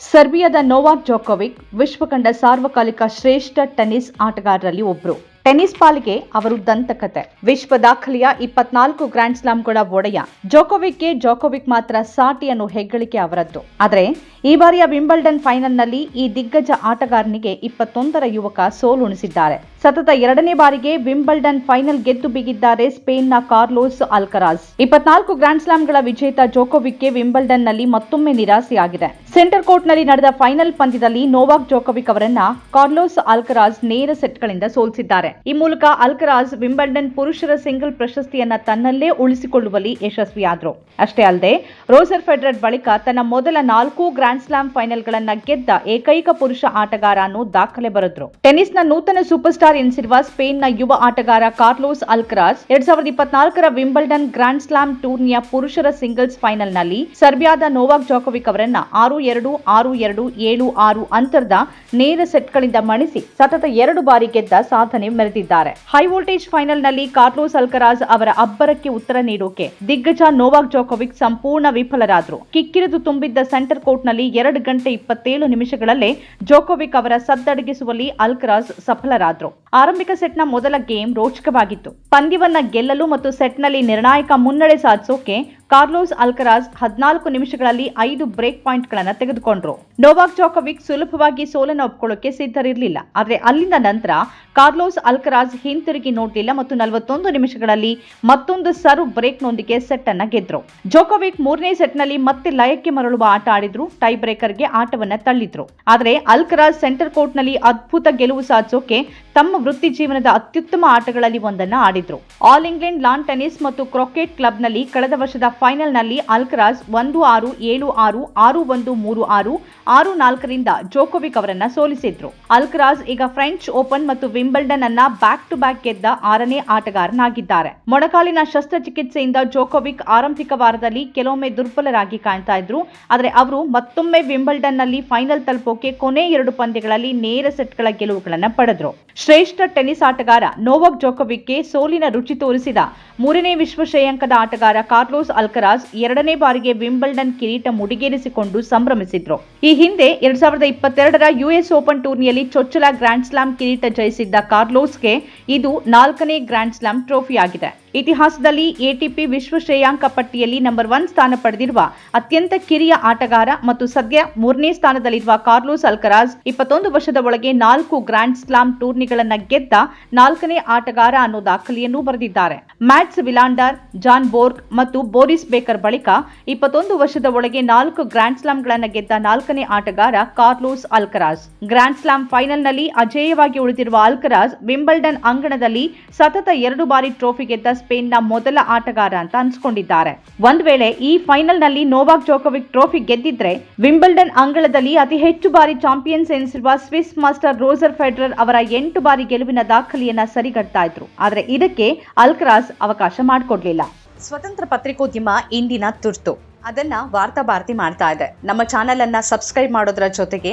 ಸರ್ಬಿಯಾದ Novak Djokovic ವಿಶ್ವ ಕಂಡ ಸಾರ್ವಕಾಲಿಕ ಶ್ರೇಷ್ಠ ಟೆನಿಸ್ ಆಟಗಾರರಲ್ಲಿ ಒಬ್ಬರು ಟೆನಿಸ್ ಪಾಲಿಗೆ ಅವರು ದಂತಕತೆ ವಿಶ್ವ ದಾಖಲೆಯ ಇಪ್ಪತ್ನಾಲ್ಕು ಗ್ರ್ಯಾಂಡ್ ಸ್ಲಾಮ್ಗಳ ಒಡೆಯ. ಜೋಕೋವಿಕ್ಗೆ ಜೋಕೋವಿಕ್ ಮಾತ್ರ ಸಾಟಿ ಅನ್ನೋ ಹೆಗ್ಗಳಿಕೆ ಅವರದ್ದು. ಆದರೆ, ಈ ಬಾರಿಯ ವಿಂಬಲ್ಡನ್ ಫೈನಲ್ನಲ್ಲಿ ಈ ದಿಗ್ಗಜ ಆಟಗಾರನಿಗೆ ಇಪ್ಪತ್ತೊಂದರ ಯುವಕ ಸೋಲುಣಿಸಿದ್ದಾರೆ. ಸತತ ಎರಡನೇ ಬಾರಿಗೆ ವಿಂಬಲ್ಡನ್ ಫೈನಲ್ ಗೆದ್ದು ಬಿಗಿದ್ದಾರೆ ಸ್ಪೇನ್ನ ಕಾರ್ಲೋಸ್ ಅಲ್ಕರಾಜ್ ಇಪ್ಪತ್ನಾಲ್ಕು ಗ್ರ್ಯಾಂಡ್ ಸ್ಲಾಮ್ಗಳ ವಿಜೇತ ಜೋಕೋವಿಕ್ಗೆ ವಿಂಬಲ್ಡನ್ನಲ್ಲಿ ಮತ್ತೊಮ್ಮೆ ನಿರಾಸೆಯಾಗಿದೆ. ಸೆಂಟರ್ ಕೋರ್ಟ್ನಲ್ಲಿ ನಡೆದ ಫೈನಲ್ ಪಂದ್ಯದಲ್ಲಿ ನೋವಾಕ್ ಜೋಕೋವಿಕ್ ಅವರನ್ನ ಕಾರ್ಲೋಸ್ ಅಲ್ಕರಾಜ್ ನೇರ ಸೆಟ್ಗಳಿಂದ ಸೋಲಿಸಿದ್ದಾರೆ. ಈ ಮೂಲಕ ಅಲ್ಕರಾಜ್ ವಿಂಬಲ್ಡನ್ ಪುರುಷರ ಸಿಂಗಲ್ ಪ್ರಶಸ್ತಿಯನ್ನ ತನ್ನಲ್ಲೇ ಉಳಿಸಿಕೊಳ್ಳುವಲ್ಲಿ ಯಶಸ್ವಿಯಾದರು. ಅಷ್ಟೇ ಅಲ್ಲದೆ ರೋಜರ್ ಫೆಡರರ್ ಬಳಿಕ ತನ್ನ ಮೊದಲ ನಾಲ್ಕು ಗ್ರ್ಯಾಂಡ್ ಸ್ಲಾಮ್ ಫೈನಲ್ಗಳನ್ನ ಗೆದ್ದ ಏಕೈಕ ಪುರುಷ ಆಟಗಾರ ದಾಖಲೆ ಬರೆದ್ರು. ಟೆನ್ನಿಸ್ನ ನೂತನ ಸೂಪರ್ ಸ್ಟಾರ್ ಎನಿಸಿರುವ ಸ್ಪೇನ್ನ ಯುವ ಆಟಗಾರ ಕಾರ್ಲೋಸ್ ಅಲ್ಕ್ರಾಸ್. ಎರಡ್ ಸಾವಿರದ ಇಪ್ಪತ್ನಾಲ್ಕರ ವಿಂಬಲ್ಡನ್ ಗ್ರ್ಯಾಂಡ್ ಸ್ಲಾಮ್ ಟೂರ್ನಿಯ ಪುರುಷರ ಸಿಂಗಲ್ಸ್ ಫೈನಲ್ನಲ್ಲಿ ಸರ್ಬಿಯಾದ ನೋವಾಕ್ ಜಾಕೋವಿಕ್ ಅವರನ್ನ ಆರು ಎರಡು ಆರು ಎರಡು, ಏಳು ಆರು ಅಂತರದ ನೇರ ಸೆಟ್ಗಳಿಂದ ಮಣಿಸಿ ಸತತ ಎರಡು ಬಾರಿ ಗೆದ್ದ ಸಾಧನೆ ಮೆರೆದಿದ್ದಾರೆ. ಹೈ ವೋಲ್ಟೇಜ್ ಫೈನಲ್ನಲ್ಲಿ ಕಾರ್ಲೋಸ್ ಅಲ್ಕರಾಜ್ ಅವರ ಅಬ್ಬರಕ್ಕೆ ಉತ್ತರ ನೀಡೋಕೆ ದಿಗ್ಗಜ ನೋವಾಕ್ ಜಾಕೋವಿಕ್ ಸಂಪೂರ್ಣ ವಿಫಲರಾದ್ರು. ಕಿಕ್ಕಿರಿದು ತುಂಬಿದ್ದ ಸೆಂಟರ್ ಕೋರ್ಟ್ನಲ್ಲಿ ಎರಡು ಗಂಟೆ ಇಪ್ಪತ್ತೇಳು ನಿಮಿಷಗಳಲ್ಲೇ ಜೋಕೋವಿಕ್ ಅವರ ಸದ್ದಡಗಿಸುವಲ್ಲಿ ಅಲ್ಕರಾಜ್ ಸಫಲರಾದ್ರು. ಆರಂಭಿಕ ಸೆಟ್ನ ಮೊದಲ ಗೇಮ್ ರೋಚಕವಾಗಿತ್ತು. ಪಂದ್ಯವನ್ನ ಗೆಲ್ಲಲು ಮತ್ತು ಸೆಟ್ನಲ್ಲಿ ನಿರ್ಣಾಯಕ ಮುನ್ನಡೆ ಸಾಧಿಸೋಕೆ ಕಾರ್ಲೋಸ್ ಅಲ್ಕರಾಜ್ ಹದಿನಾಲ್ಕು ನಿಮಿಷಗಳಲ್ಲಿ ಐದು ಬ್ರೇಕ್ ಪಾಯಿಂಟ್ಗಳನ್ನು ತೆಗೆದುಕೊಂಡ್ರು. ನೋವಾಕ್ ಜೋಕೋವಿಕ್ ಸುಲಭವಾಗಿ ಸೋಲನ್ನು ಒಪ್ಕೊಳ್ಳೋಕೆ ಸಿದ್ಧರಿರಲಿಲ್ಲ. ಆದರೆ ಅಲ್ಲಿಂದ ನಂತರ ಕಾರ್ಲೋಸ್ ಅಲ್ಕರಾಜ್ ಹಿಂತಿರುಗಿ ನೋಡಲಿಲ್ಲ ಮತ್ತು ನಲವತ್ತೊಂದು ನಿಮಿಷಗಳಲ್ಲಿ ಮತ್ತೊಂದು ಸರು ಬ್ರೇಕ್ನೊಂದಿಗೆ ಸೆಟ್ ಅನ್ನು ಗೆದ್ರು. ಜೋಕೋವಿಕ್ ಮೂರನೇ ಸೆಟ್ನಲ್ಲಿ ಮತ್ತೆ ಲಯಕ್ಕೆ ಮರಳುವ ಆಟ ಆಡಿದ್ರು ಟೈ ಬ್ರೇಕರ್ಗೆ ಆಟವನ್ನ ತಳ್ಳಿದ್ರು. ಆದರೆ ಅಲ್ಕರಾಜ್ ಸೆಂಟರ್ ಕೋರ್ಟ್ನಲ್ಲಿ ಅದ್ಭುತ ಗೆಲುವು ಸಾಧಿಸೋಕೆ ತಮ್ಮ ವೃತ್ತಿ ಜೀವನದ ಅತ್ಯುತ್ತಮ ಆಟಗಳಲ್ಲಿ ಒಂದನ್ನ ಆಡಿದ್ರು. ಆಲ್ ಇಂಗ್ಲೆಂಡ್, ಲಾನ್ ಟೆನಿಸ್ ಮತ್ತು ಕ್ರಿಕೆಟ್ ಕ್ಲಬ್ನಲ್ಲಿ ಕಳೆದ ವರ್ಷದ ಫೈನಲ್ನಲ್ಲಿ ಅಲ್ಕರಾಜ್ ಒಂದು ಆರು, ಏಳು ಆರು ಆರು ಒಂದು ಮೂರು ಆರು ಆರು ನಾಲ್ಕರಿಂದ ಜೋಕೋವಿಕ್ ಅವರನ್ನ ಸೋಲಿಸಿದ್ರು. ಅಲ್ಕರಾಜ್ ಈಗ ಫ್ರೆಂಚ್ ಓಪನ್ ಮತ್ತು ವಿಂಬಲ್ಡನ್ ಅನ್ನ ಬ್ಯಾಕ್ ಟು ಬ್ಯಾಕ್ ಗೆದ್ದ ಆರನೇ ಆಟಗಾರನಾಗಿದ್ದಾರೆ. ಮೊಣಕಾಲಿನ ಶಸ್ತ್ರಚಿಕಿತ್ಸೆಯಿಂದ ಜೋಕೋವಿಕ್ ಆರಂಭಿಕ ವಾರದಲ್ಲಿ ಕೆಲವೊಮ್ಮೆ ದುರ್ಬಲರಾಗಿ ಕಾಣ್ತಾ ಇದ್ರು. ಆದರೆ ಅವರು ಮತ್ತೊಮ್ಮೆ ವಿಂಬಲ್ಡನ್ನಲ್ಲಿ ಫೈನಲ್ ತಲುಪೋಕೆ ಕೊನೆ ಎರಡು ಪಂದ್ಯಗಳಲ್ಲಿ ನೇರ ಸೆಟ್ಗಳ ಗೆಲುವುಗಳನ್ನು ಪಡೆದ್ರು. ಶ್ರೇಷ್ಠ ಟೆನ್ನಿಸ್ ಆಟಗಾರ ನೋವಕ್ ಜೋಕೋವಿಕ್ಗೆ ಸೋಲಿನ ರುಚಿ ತೋರಿಸಿದ ಮೂರನೇ ವಿಶ್ವ ಶ್ರೇಯಾಂಕದ ಆಟಗಾರ ಕಾರ್ಲೋಸ್ ಅಲ್ಕರಾಜ್ ಎರಡನೇ ಬಾರಿಗೆ ವಿಂಬಲ್ಡನ್ ಕಿರೀಟ ಮುಡಿಗೇರಿಸಿಕೊಂಡು ಸಂಭ್ರಮಿಸಿದ್ರು. ಈ ಹಿಂದೆ ಎರಡ್ ಸಾವಿರದ ಇಪ್ಪತ್ತೆರಡರ ಯುಎಸ್ ಓಪನ್ ಟೂರ್ನಿಯಲ್ಲಿ ಚೊಚ್ಚಲ ಗ್ರ್ಯಾಂಡ್ ಸ್ಲಾಮ್ ಕಿರೀಟ ಜಯಿಸಿದ್ದ ಕಾರ್ಲೋಸ್ಗೆ ಇದು ನಾಲ್ಕನೇ ಗ್ರ್ಯಾಂಡ್ ಸ್ಲಾಮ್ ಟ್ರೋಫಿಯಾಗಿದೆ. ಇತಿಹಾಸದಲ್ಲಿ ಎಟಿಪಿ ವಿಶ್ವ ಶ್ರೇಯಾಂಕ ಪಟ್ಟಿಯಲ್ಲಿ ನಂಬರ್ ಒನ್ ಸ್ಥಾನ ಪಡೆದಿರುವ ಅತ್ಯಂತ ಕಿರಿಯ ಆಟಗಾರ ಮತ್ತು ಸದ್ಯ ಮೂರನೇ ಸ್ಥಾನದಲ್ಲಿರುವ ಕಾರ್ಲೋಸ್ ಅಲ್ಕರಾಜ್ ಇಪ್ಪತ್ತೊಂದು ವರ್ಷದ ಒಳಗೆ ನಾಲ್ಕು ಗ್ರ್ಯಾಂಡ್ ಸ್ಲಾಮ್ ಟೂರ್ನಿಗಳನ್ನು ಗೆದ್ದ ನಾಲ್ಕನೇ ಆಟಗಾರ ಅನ್ನೋ ದಾಖಲೆಯನ್ನು ಬರೆದಿದ್ದಾರೆ. ಮ್ಯಾಟ್ಸ್ ವಿಲಾಂಡರ್, ಜಾನ್ ಬೋರ್ಗ್ ಮತ್ತು ಬೋರಿಸ್ ಬೇಕರ್ ಬಳಿಕ ಇಪ್ಪತ್ತೊಂದು ವರ್ಷದ ಒಳಗೆ ನಾಲ್ಕು ಗ್ರ್ಯಾಂಡ್ ಸ್ಲಾಮ್ಗಳನ್ನು ಗೆದ್ದ ನಾಲ್ಕನೇ ಆಟಗಾರ ಕಾರ್ಲೋಸ್ ಅಲ್ಕರಾಜ್ ಗ್ರ್ಯಾಂಡ್ ಸ್ಲಾಮ್ ಫೈನಲ್ನಲ್ಲಿ ಅಜೇಯವಾಗಿ ಉಳಿದಿರುವ ಅಲ್ಕರಾಜ್ ವಿಂಬಲ್ಡನ್ ಅಂಗಣದಲ್ಲಿ ಸತತ ಎರಡು ಬಾರಿ ಟ್ರೋಫಿ ಗೆದ್ದ ಸ್ಪೇನ್ನ ಮೊದಲ ಆಟಗಾರ ಅಂತ ಅನ್ಸ್ಕೊಂಡಿದ್ದಾರೆ. ಒಂದ್ ವೇಳೆ ಈ ಫೈನಲ್ನಲ್ಲಿ ನೋವಾಕ್ ಜೋಕೋವಿಕ್ ಟ್ರೋಫಿ ಗೆದ್ದಿದ್ರೆ ವಿಂಬಲ್ಡನ್ ಅಂಗಳದಲ್ಲಿ ಅತಿ ಹೆಚ್ಚು ಬಾರಿ ಚಾಂಪಿಯನ್ಸ್ ಎನಿಸಿರುವ ಸ್ವಿಸ್ ಮಾಸ್ಟರ್ ರೋಜರ್ ಫೆಡರರ್ ಅವರ ಎಂಟು ಬಾರಿ ಗೆಲುವಿನ ದಾಖಲೆಯನ್ನ ಸರಿಗಟ್ತಾ ಇದ್ರು. ಆದ್ರೆ ಇದಕ್ಕೆ ಅಲ್ಕ್ರಾಸ್ ಅವಕಾಶ ಮಾಡಿಕೊಡ್ಲಿಲ್ಲ. ಸ್ವತಂತ್ರ ಪತ್ರಿಕೋದ್ಯಮ ಇಂದಿನ ತುರ್ತು. ಅದನ್ನ ವಾರ್ತಾ ಭಾರತಿ ಮಾಡ್ತಾ ಇದೆ. ನಮ್ಮ ಚಾನೆಲ್ ಅನ್ನ ಸಬ್ಸ್ಕ್ರೈಬ್ ಮಾಡೋದ್ರ ಜೊತೆಗೆ